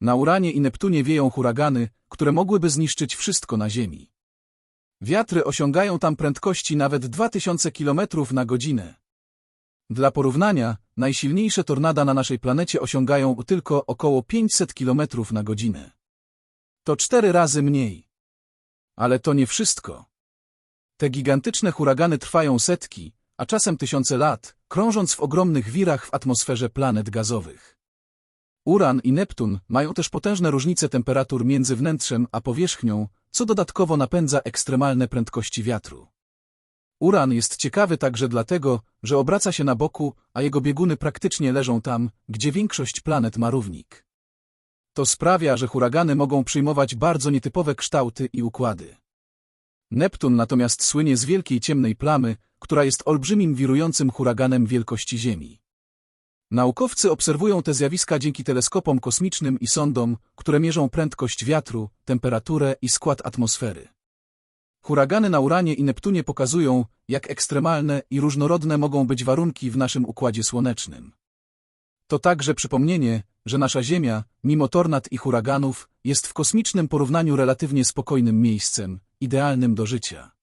Na Uranie i Neptunie wieją huragany, które mogłyby zniszczyć wszystko na Ziemi. Wiatry osiągają tam prędkości nawet 2000 km na godzinę. Dla porównania, najsilniejsze tornada na naszej planecie osiągają tylko około 500 km na godzinę. To cztery razy mniej. Ale to nie wszystko. Te gigantyczne huragany trwają setki, a czasem tysiące lat, krążąc w ogromnych wirach w atmosferze planet gazowych. Uran i Neptun mają też potężne różnice temperatur między wnętrzem a powierzchnią, co dodatkowo napędza ekstremalne prędkości wiatru. Uran jest ciekawy także dlatego, że obraca się na boku, a jego bieguny praktycznie leżą tam, gdzie większość planet ma równik. To sprawia, że huragany mogą przyjmować bardzo nietypowe kształty i układy. Neptun natomiast słynie z wielkiej ciemnej plamy, która jest olbrzymim wirującym huraganem wielkości Ziemi. Naukowcy obserwują te zjawiska dzięki teleskopom kosmicznym i sondom, które mierzą prędkość wiatru, temperaturę i skład atmosfery. Huragany na Uranie i Neptunie pokazują, jak ekstremalne i różnorodne mogą być warunki w naszym Układzie Słonecznym. To także przypomnienie, że nasza Ziemia, mimo tornad i huraganów, jest w kosmicznym porównaniu relatywnie spokojnym miejscem, idealnym do życia.